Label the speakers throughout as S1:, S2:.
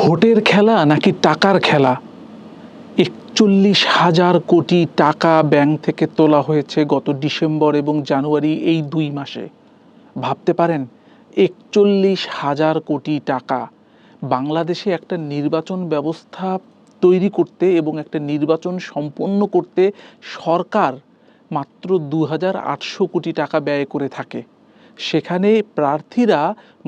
S1: ভোটের খেলা নাকি টাকার খেলা? একচল্লিশ হাজার কোটি টাকা ব্যাংক থেকে তোলা হয়েছে গত ডিসেম্বর এবং জানুয়ারি এই দুই মাসে। ভাবতে পারেন, একচল্লিশ হাজার কোটি টাকা। বাংলাদেশে একটা নির্বাচন ব্যবস্থা তৈরি করতে এবং একটা নির্বাচন সম্পন্ন করতে সরকার মাত্র দু হাজার আটশো কোটি টাকা ব্যয় করে থাকে। সেখানে প্রার্থীরা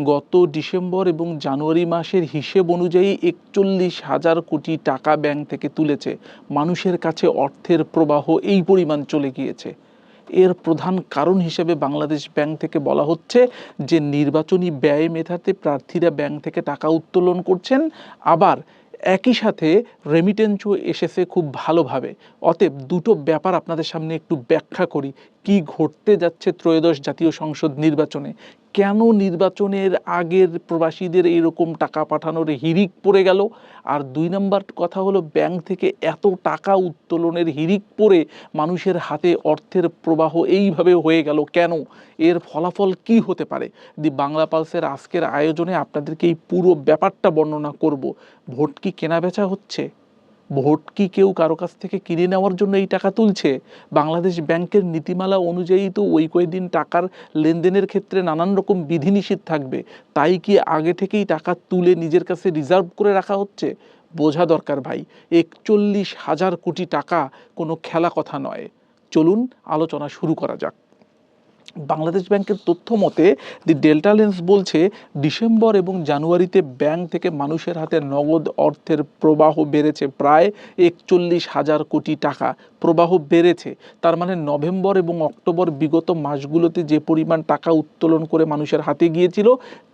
S1: গত ডিসেম্বর এবং জানুয়ারি মাসের হিসেব অনুযায়ী একচল্লিশ হাজার কোটি টাকা ব্যাংক থেকে তুলেছে। মানুষের কাছে অর্থের প্রবাহ এই পরিমাণ চলে গিয়েছে। এর প্রধান কারণ হিসেবে বাংলাদেশ ব্যাংক থেকে বলা হচ্ছে যে, নির্বাচনী ব্যয় মেটাতে প্রার্থীরা ব্যাংক থেকে টাকা উত্তোলন করছেন। আবার একই সাথে রেমিটেন্সও এসেছে খুব ভালোভাবে। অতএব দুটো ব্যাপার আপনাদের সামনে একটু ব্যাখ্যা করি। কি ঘটতে যাচ্ছে ত্রয়োদশ জাতীয় সংসদ নির্বাচনে? কেন নির্বাচনের আগের প্রবাসীদের এইরকম টাকা পাঠানোর হিরিক পড়ে গেল? আর দুই নম্বর কথা হলো, ব্যাংক থেকে এত টাকা উত্তোলনের হিরিক পড়ে মানুষের হাতে অর্থের প্রবাহ এইভাবে হয়ে গেল কেন? এর ফলাফল কি হতে পারে? দি বাংলা পালসের আজকের আয়োজনে আপনাদেরকে এই পুরো ব্যাপারটা বর্ণনা করব। ভোট কি কেনা বেচা হচ্ছে? ভোট কি কেউ কারও কাছ থেকে কিনে নেওয়ার জন্য এই টাকা তুলছে। বাংলাদেশ ব্যাংকের নীতিমালা অনুযায়ী তো ওই কয়েকদিন টাকার লেনদেনের ক্ষেত্রে নানান রকম বিধিনিষেধ থাকবে। তাই কি আগে থেকেই টাকা তুলে নিজের কাছে রিজার্ভ করে রাখা হচ্ছে? বোঝা দরকার ভাই, একচল্লিশ হাজার কোটি টাকা কোনো খেলা কথা নয়। চলুন আলোচনা শুরু করা যাক। বাংলাদেশ ব্যাংকের তথ্য মতে, দি ডেল্টা লেন্স বলছে, ডিসেম্বর এবং জানুয়ারিতে ব্যাংক থেকে মানুষের হাতে নগদ অর্থের প্রবাহ বেড়েছে প্রায় একচল্লিশ হাজার কোটি টাকা। প্রবাহ বেড়েছে, তার মানে নভেম্বর এবং অক্টোবর বিগত মাসগুলোতে যে পরিমাণ টাকা উত্তোলন করে মানুষের হাতে গিয়েছিল,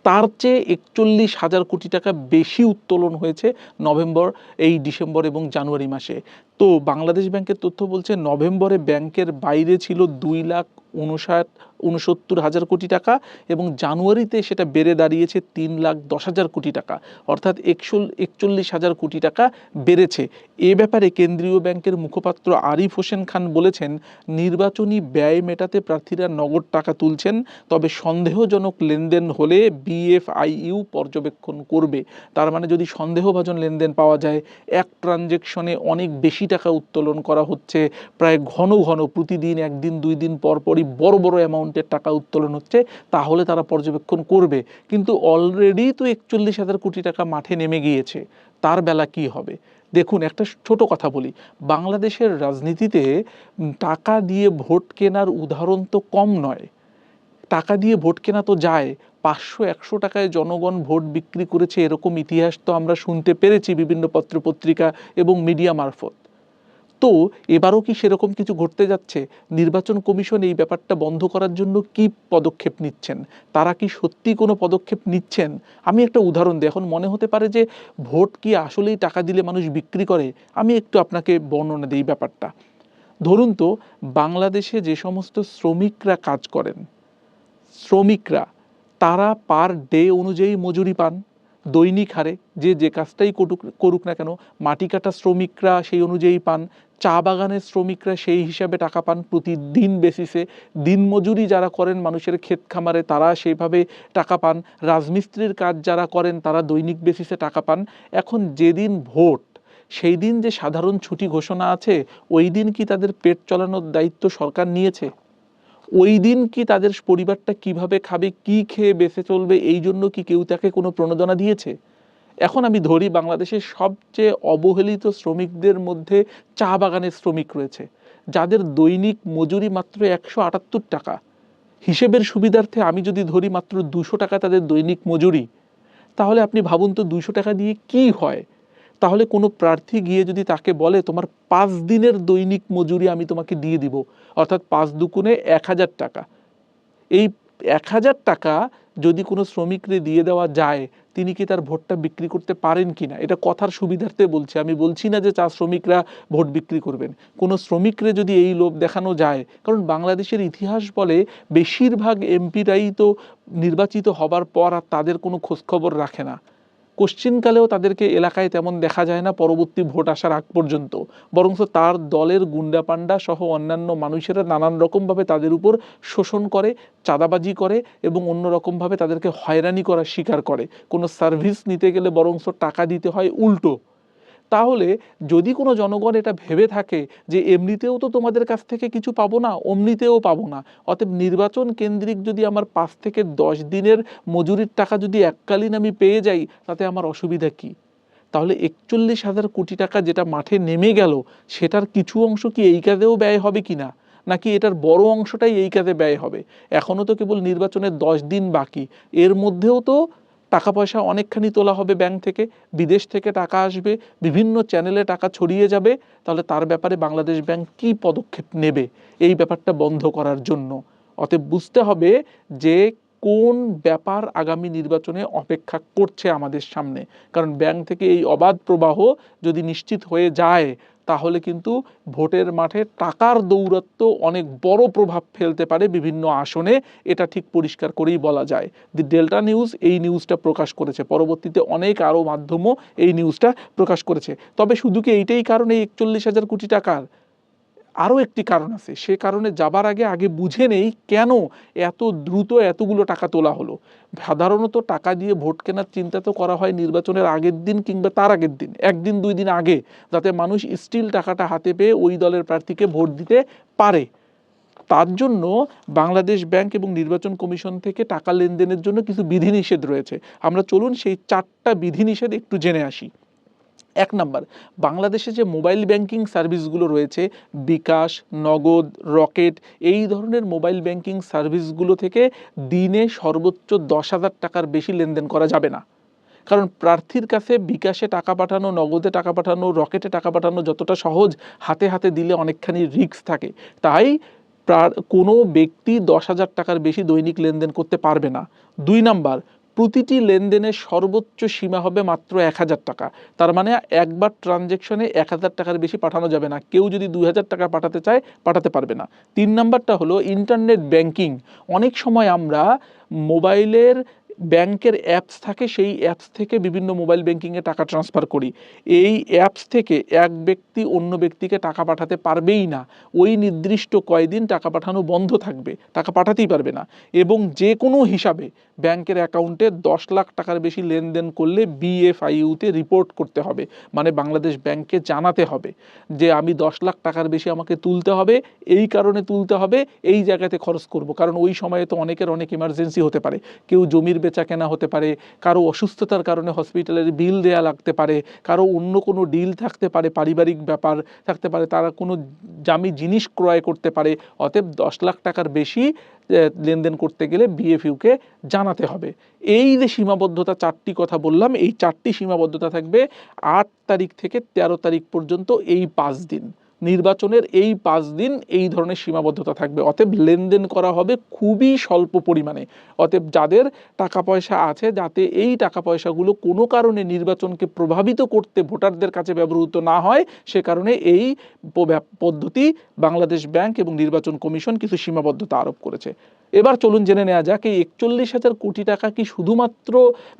S1: তার চেয়ে একচল্লিশ হাজার কোটি টাকা বেশি উত্তোলন হয়েছে নভেম্বর, এই ডিসেম্বর এবং জানুয়ারি মাসে। তো বাংলাদেশ ব্যাংকের তথ্য বলছে, নভেম্বরে ব্যাংকের বাইরে ছিল দুই লাখ উনষাট উনসত্তর হাজার কোটি টাকা এবং জানুয়ারিতে সেটা বেড়ে দাঁড়িয়েছে তিন লাখ দশ হাজার কোটি টাকা। অর্থাৎ একশো একচল্লিশ হাজার কোটি টাকা বেড়েছে। এ ব্যাপারে কেন্দ্রীয় ব্যাংকের মুখপাত্র আরিফ হোসেন খান বলেছেন, নির্বাচনী ব্যয় মেটাতে প্রার্থীরা নগদ টাকা তুলছেন, তবে সন্দেহজনক লেনদেন হলে বিএফআইইউ পর্যবেক্ষণ করবে। তার মানে যদি সন্দেহভাজন লেনদেন পাওয়া যায়, এক ট্রানজেকশনে অনেক বেশি টাকা উত্তোলন করা হচ্ছে। প্রায় ঘন ঘন, প্রতিদিন, একদিন, দুই দিন পর পরই বড় বড় অ্যামাউন্টের টাকা উত্তোলন হচ্ছে, তাহলে তারা পর্যবেক্ষণ করবে। কিন্তু অলরেডি তো একচল্লিশ হাজার কোটি টাকা মাঠে নেমে গিয়েছে, তার বেলা কি হবে? দেখুন, একটা ছোট কথা বলি, বাংলাদেশের রাজনীতিতে টাকা দিয়ে ভোট কেনার উদাহরণ তো কম নয়। টাকা দিয়ে ভোট কেনা তো যায়, পাঁচশো, একশো টাকায় জনগণ ভোট বিক্রি করেছে এরকম ইতিহাস তো আমরা শুনতে পেরেছি বিভিন্ন পত্রপত্রিকা এবং মিডিয়া মারফত। তো এবারও কি সেরকম কিছু ঘটতে যাচ্ছে? নির্বাচন কমিশন এই ব্যাপারটা বন্ধ করার জন্য কি পদক্ষেপ নিচ্ছেন? তারা কি সত্যি কোনো পদক্ষেপ নিচ্ছেন? আমি একটা উদাহরণ দিই। এখন মনে হতে পারে যে ভোট কি আসলেই টাকা দিলে মানুষ বিক্রি করে? আমি একটু আপনাকে বর্ণনা দিই ব্যাপারটা। ধরুন তো, বাংলাদেশে যে সমস্ত শ্রমিকরা কাজ করেন, শ্রমিকরা, তারা পার ডে অনুযায়ী মজুরি পান। দৈনিক হারে যে যে কাজটাই করুক করুক না কেন, মাটি কাটা শ্রমিকরা সেই অনুযায়ী পান। চা বাগানের শ্রমিকরা সেই হিসাবে টাকা পান প্রতিদিন বেসিসে দিনমজুরি যারা করেন মানুষের ক্ষেত খামারে, তারা সেইভাবে টাকা পান। রাজমিস্ত্রির কাজ যারা করেন, তারা দৈনিক বেসিসে টাকা পান। এখন যেদিন ভোট সেই দিন যে সাধারণ ছুটি ঘোষণা আছে, ওই দিন কি তাদের পেট চালানোর দায়িত্ব সরকার নিয়েছে? ওই দিন কি তাদের পরিবারটা কীভাবে খাবে, কি খেয়ে বেঁচে চলবে, এই জন্য কি কেউ তাকে কোনো প্রণোদনা দিয়েছে? এখন আমি ধরি বাংলাদেশের সবচেয়ে অবহেলিত শ্রমিকদের মধ্যে চা বাগানের শ্রমিক রয়েছে, যাদের দৈনিক মজুরি মাত্র একশো আটাত্তর টাকা। হিসেবের সুবিধার্থে আমি যদি ধরি মাত্র দুশো টাকা তাদের দৈনিক মজুরি, তাহলে আপনি ভাবুন তো দুশো টাকা দিয়ে কি হয়? তাহলে কোনো প্রার্থী গিয়ে যদি তাকে বলে, তোমার পাঁচ দিনের দৈনিক মজুরি আমি তোমাকে দিয়ে দিব, অর্থাৎ পাঁচ দুগুণে এক হাজার টাকা। এই এক হাজার টাকা যদি কোনো শ্রমিকরে দিয়ে দেওয়া যায়, তিনি কি তার ভোটটা বিক্রি করতে পারেন কি না? এটা কথার সুবিধার্থে বলছি। আমি বলছি না যে চা শ্রমিকরা ভোট বিক্রি করবেন। কোনো শ্রমিকরে যদি এই লোভ দেখানো যায়, কারণ বাংলাদেশের ইতিহাস বলে বেশিরভাগ এমপিরাই তো নির্বাচিত হবার পর আর তাদের কোনো খোঁজখবর রাখে না। কোশ্চিনকালেও তাদেরকে এলাকায় তেমন দেখা যায় না, পরবর্তী ভোট আসার আগ পর্যন্ত। বরং তার দলের গুন্ডা পান্ডা সহ অন্যান্য মানুষেরা নানান রকমভাবে তাদের উপর শোষণ করে, চাঁদাবাজি করে এবং অন্য রকমভাবে তাদেরকে হয়রানি করার শিকার করে। কোনো সার্ভিস নিতে গেলে বরং টাকা দিতে হয় উল্টো। তাহলে যদি কোনো জনগণ এটা ভেবে থাকে যে এমনিতেও তো তোমাদের কাছ থেকে কিছু পাবো না, অমনিতেও পাবো না, অতএব নির্বাচন কেন্দ্রিক যদি আমার পাঁচ থেকে দশ দিনের মজুরির টাকা যদি এককালীন আমি পেয়ে যাই, তাতে আমার অসুবিধা কি? তাহলে একচল্লিশ হাজার কোটি টাকা যেটা মাঠে নেমে গেল, সেটার কিছু অংশ কি এই কাজেও ব্যয় হবে কি না? নাকি এটার বড় অংশটাই এই কাজে ব্যয় হবে? এখনও তো কেবল নির্বাচনের দশ দিন বাকি, এর মধ্যেও তো টাকা পয়সা অনেকখানি তোলা হবে ব্যাংক থেকে, বিদেশ থেকে টাকা আসবে, বিভিন্ন চ্যানেলে টাকা ছড়িয়ে যাবে, তাহলে তার ব্যাপারে বাংলাদেশ ব্যাংক কী পদক্ষেপ নেবে? এই ব্যাপারটা বন্ধ করার জন্য। অতএব বুঝতে হবে যে কোন ব্যাপার আগামী নির্বাচনে অপেক্ষা করছে আমাদের সামনে। কারণ ব্যাংক থেকে এই অবাধ প্রবাহ যদি নিশ্চিত হয়ে যায় তাহলে কিন্তু ভোটের মাঠে টাকার দৌরত্ব অনেক বড় প্রভাব ফেলতে পারে বিভিন্ন আসনে। এটা ঠিক পরিষ্কার করেই বলা যায়। দি ডেল্টা নিউজ এই নিউজটা প্রকাশ করেছে। পরবর্তীতে অনেক আরও মাধ্যমও এই নিউজটা প্রকাশ করেছে। তবে শুধু কি এইটাই কারণ এই একচল্লিশ হাজার কোটি টাকার আরও একটি কারণ আছে। সে কারণে যাবার আগে আগে বুঝে নেই কেন এত দ্রুত এতগুলো টাকা তোলা হলো। সাধারণত টাকা দিয়ে ভোট কেনার চিন্তা তো করা হয় নির্বাচনের আগের দিন কিংবা তার আগের দিন। একদিন, দুই দিন আগে, যাতে মানুষ স্টিল টাকাটা হাতে পেয়ে ওই দলের প্রার্থীকে ভোট দিতে পারে। তার জন্য বাংলাদেশ ব্যাংক এবং নির্বাচন কমিশন থেকে টাকা লেনদেনের জন্য কিছু বিধিনিষেধ রয়েছে। আমরা চলুন সেই চারটা বিধিনিষেধ একটু জেনে আসি। এক নাম্বার, বাংলাদেশে যে মোবাইল ব্যাংকিং সার্ভিসগুলো রয়েছে, বিকাশ, নগদ, রকেট, এই ধরনের মোবাইল ব্যাংকিং সার্ভিসগুলো থেকে দিনে সর্বোচ্চ দশ হাজার টাকার বেশি লেনদেন করা যাবে না। কারণ প্রার্থীর কাছে বিকাশে টাকা পাঠানো, নগদে টাকা পাঠানো, রকেটে টাকা পাঠানো যতটা সহজ, হাতে হাতে দিলে অনেকখানি রিস্ক থাকে। তাই কোনো ব্যক্তি দশ হাজার টাকার বেশি দৈনিক লেনদেন করতে পারবে না। দুই নাম্বার প্রতিটি লেনদেনের সর্বোচ্চ সীমা হবে মাত্র এক হাজার টাকা। তার মানে একবার ট্রানজেকশনে এক হাজার টাকার বেশি পাঠানো যাবে না। কেউ যদি দুই হাজার টাকা পাঠাতে চায়, পাঠাতে পারবে না। তিন নাম্বারটা হলো ইন্টারনেট ব্যাংকিং। অনেক সময় আমরা মোবাইলের ব্যাংকের অ্যাপস থাকে, সেই অ্যাপস থেকে বিভিন্ন মোবাইল ব্যাংকিংয়ে টাকা ট্রান্সফার করি। এই অ্যাপস থেকে এক ব্যক্তি অন্য ব্যক্তিকে টাকা পাঠাতে পারবেই না। ওই নির্দিষ্ট কয়দিন টাকা পাঠানো বন্ধ থাকবে, টাকা পাঠাতেই পারবে না। এবং যে কোনো হিসাবে ব্যাংকের অ্যাকাউন্টে দশ লাখ টাকার বেশি লেনদেন করলে বিএফআইউতে রিপোর্ট করতে হবে মানে বাংলাদেশ ব্যাংকে জানাতে হবে যে, আমি দশ লাখ টাকার বেশি আমাকে তুলতে হবে, এই কারণে তুলতে হবে, এই জায়গাতে খরচ করব। কারণ ওই সময়ে তো অনেকের অনেক ইমার্জেন্সি হতে পারে। কেউ জমির বেচা কেনা হতে পারে, কারও অসুস্থতার কারণে হসপিটালের বিল দেয়া লাগতে পারে, কারও অন্য কোনো ডিল থাকতে পারে, পারিবারিক ব্যাপার থাকতে পারে, তারা কোনো জামি জিনিস ক্রয় করতে পারে, অতএব দশ লাখ টাকার বেশি লেনদেন করতে গেলে বিএফইউকে জানাতে হবে। এই যে সীমাবদ্ধতা চারটি কথা বললাম, এই চারটি সীমাবদ্ধতা থাকবে আট তারিখ থেকে তেরো তারিখ পর্যন্ত এই পাঁচ দিন। নির্বাচনের এই পাঁচ দিন এই ধরনের সীমাবদ্ধতা থাকবে। অতএব লেনদেন করা হবে খুবই স্বল্প পরিমাণে। অতএব যাদের টাকা পয়সা আছে, যাতে এই টাকা পয়সাগুলো কোনো কারণে নির্বাচনকে প্রভাবিত করতে ভোটারদের কাছে ব্যবহৃত না হয়, সে কারণে এই পদ্ধতি বাংলাদেশ ব্যাংক এবং নির্বাচন কমিশন কিছু সীমাবদ্ধতা আরোপ করেছে। এবার চলুন জেনে নেওয়া যাক, এই একচল্লিশ হাজার কোটি টাকা কি শুধুমাত্র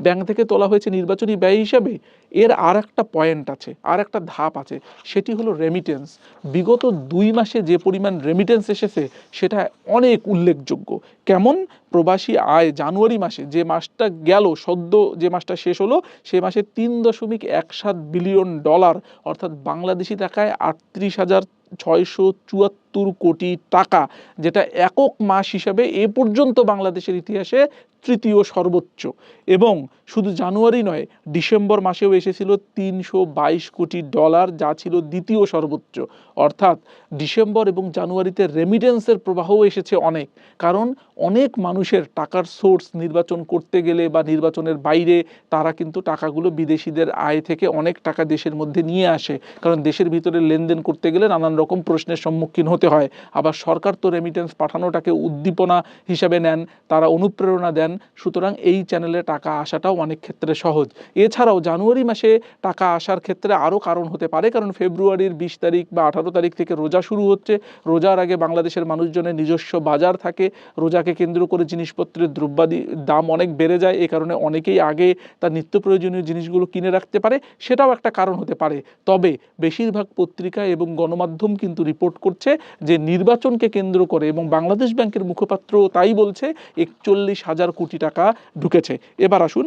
S1: ব্যাংক থেকে তোলা হয়েছে নির্বাচনী ব্যয় হিসাবে? এর আর একটা পয়েন্ট আছে আর একটা ধাপ আছে, সেটি হলো রেমিটেন্স বিগত দুই মাসে যে পরিমাণ রেমিটেন্স এসেছে, সেটা অনেক উল্লেখযোগ্য। কেমন? প্রবাসী আয় জানুয়ারি মাসে যে মাসটা গেল, সদ্য যে মাসটা শেষ হলো, সে মাসে তিন দশমিক এক সাত বিলিয়ন ডলার অর্থাৎ বাংলাদেশি টাকায় আটত্রিশ হাজার ছয়শো চুয়াত্তর কোটি টাকা, যেটা একক মাস হিসাবে এ পর্যন্ত বাংলাদেশের ইতিহাসে তৃতীয় সর্বোচ্চ। এবং শুধু জানুয়ারি নয়, ডিসেম্বর মাসেও এসেছিল তিনশো বাইশ কোটি ডলার, যা ছিল দ্বিতীয় সর্বোচ্চ। অর্থাৎ ডিসেম্বর এবং জানুয়ারিতে রেমিটেন্সের প্রবাহও এসেছে অনেক। কারণ অনেক মানুষের টাকার সোর্স নির্বাচন করতে গেলে বা নির্বাচনের বাইরে তারা কিন্তু টাকাগুলো বিদেশিদের আয় থেকে অনেক টাকা দেশের মধ্যে নিয়ে আসে। কারণ দেশের ভিতরে লেনদেন করতে গেলে নানান রকম প্রশ্নের সম্মুখীন হতে হতে হয়। আবার সরকার তো রেমিটেন্স পাঠানোটাকে উদ্দীপনা হিসাবে নেন, তারা অনুপ্রেরণা দেন। সুতরাং এই চ্যানেলে টাকা আসাটাও অনেক ক্ষেত্রে সহজ। এছাড়াও জানুয়ারি মাসে টাকা আসার ক্ষেত্রে আরও কারণ হতে পারে, কারণ ফেব্রুয়ারির বিশ তারিখ বা আঠারো তারিখ থেকে রোজা শুরু হচ্ছে। রোজার আগে বাংলাদেশের মানুষজনের নিজস্ব বাজার থাকে। রোজাকে কেন্দ্র করে জিনিসপত্রের দ্রব্যাদি দাম অনেক বেড়ে যায়। এ কারণে অনেকেই আগে তার নিত্য প্রয়োজনীয় জিনিসগুলো কিনে রাখতে পারে। সেটাও একটা কারণ হতে পারে। তবে বেশিরভাগ পত্রিকা এবং গণমাধ্যম কিন্তু রিপোর্ট করছে যে নির্বাচনকে কেন্দ্র করে এবং বাংলাদেশ ব্যাংকের মুখপাত্র তাই বলছে, একচল্লিশ হাজার কোটি টাকা ঢুকেছে। এবার আসুন,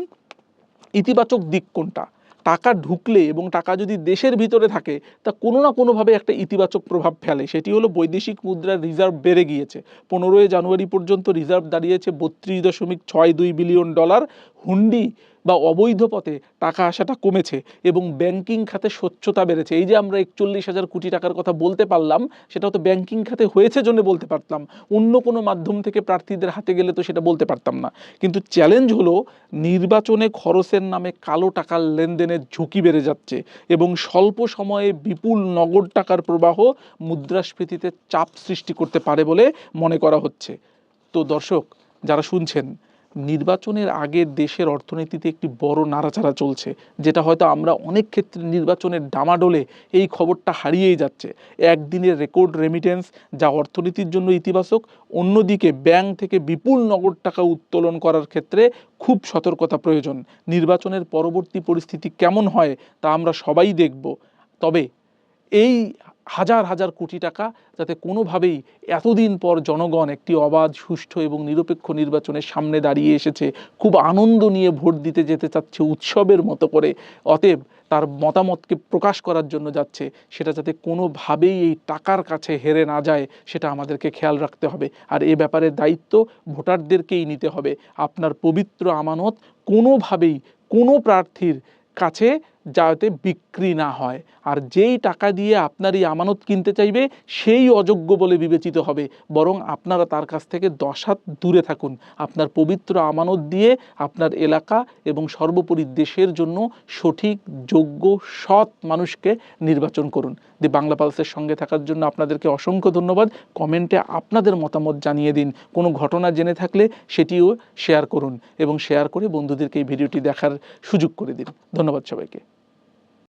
S1: ইতিবাচক দিক কোনটা? টাকা ঢুকলে এবং টাকা যদি দেশের ভিতরে থাকে, তা কোনো না কোনোভাবে একটা ইতিবাচক প্রভাব ফেলে। সেটি হলো বৈদেশিক মুদ্রার রিজার্ভ বেড়ে গিয়েছে। পনেরোই জানুয়ারি পর্যন্ত রিজার্ভ দাঁড়িয়েছে বত্রিশ দশমিক ছয় দুই বিলিয়ন ডলার। হুন্ডি বা অবৈধ পথে টাকা আসাটা কমেছে এবং ব্যাংকিং খাতে স্বচ্ছতা বেড়েছে। এই যে আমরা একচল্লিশ হাজার কোটি টাকার কথা বলতে পারলাম সেটা তো ব্যাংকিং খাতে হয়েছে জন্য বলতে পারতাম। অন্য কোনো মাধ্যম থেকে প্রার্থীদের হাতে গেলে তো সেটা বলতে পারতাম না। কিন্তু চ্যালেঞ্জ হলো, নির্বাচনে খরচের নামে কালো টাকার লেনদেনের ঝুঁকি বেড়ে যাচ্ছে এবং স্বল্প সময়ে বিপুল নগদ টাকার প্রবাহ মুদ্রাস্ফীতিতে চাপ সৃষ্টি করতে পারে বলে মনে করা হচ্ছে। তো দর্শক, যারা শুনছেন নির্বাচনের আগে দেশের অর্থনীতিতে একটি বড় নাড়াচাড়া চলছে, যেটা হয়তো আমরা অনেক ক্ষেত্রে নির্বাচনের ডামাডোলে এই খবরটা হারিয়েই যাচ্ছে। একদিনের রেকর্ড রেমিটেন্স যা অর্থনীতির জন্য ইতিবাচক, অন্যদিকে ব্যাংক থেকে বিপুল নগদ টাকা উত্তোলন করার ক্ষেত্রে খুব সতর্কতা প্রয়োজন। নির্বাচনের পরবর্তী পরিস্থিতি কেমন হয় তা আমরা সবাই দেখব। তবে এই হাজার হাজার কোটি টাকা যাতে কোনোভাবেই এতদিন পর জনগণ একটি অবাধ, সুষ্ঠু এবং নিরপেক্ষ নির্বাচনের সামনে দাঁড়িয়ে এসেছে, খুব আনন্দ নিয়ে ভোট দিতে যেতে চাচ্ছে, উৎসবের মতো করে। অতএব তার মতামতকে প্রকাশ করার জন্য যাচ্ছে, সেটা যাতে কোনোভাবেই এই টাকার কাছে হেরে না যায়, সেটা আমাদেরকে খেয়াল রাখতে হবে। আর এ ব্যাপারে দায়িত্ব ভোটারদেরকেই নিতে হবে। আপনার পবিত্র আমানত কোনোভাবেই কোনো প্রার্থীর কাছে যাতে বিক্রি না হয়। আর যেই টাকা দিয়ে আপনার এই আমানত কিনতে চাইবে, সেই অযোগ্য বলে বিবেচিত হবে। বরং আপনারা তার কাছ থেকে দশ হাত দূরে থাকুন। আপনার পবিত্র আমানত দিয়ে আপনার এলাকা এবং সর্বোপরি দেশের জন্য সঠিক, যোগ্য, সৎ মানুষকে নির্বাচন করুন। দি বাংলা পালসের সঙ্গে থাকার জন্য আপনাদেরকে অসংখ্য ধন্যবাদ। কমেন্টে আপনাদের মতামত জানিয়ে দিন। কোনো ঘটনা জেনে থাকলে সেটিও শেয়ার করুন এবং শেয়ার করে বন্ধুদেরকে এই ভিডিওটি দেখার সুযোগ করে দিন। ধন্যবাদ সবাইকে।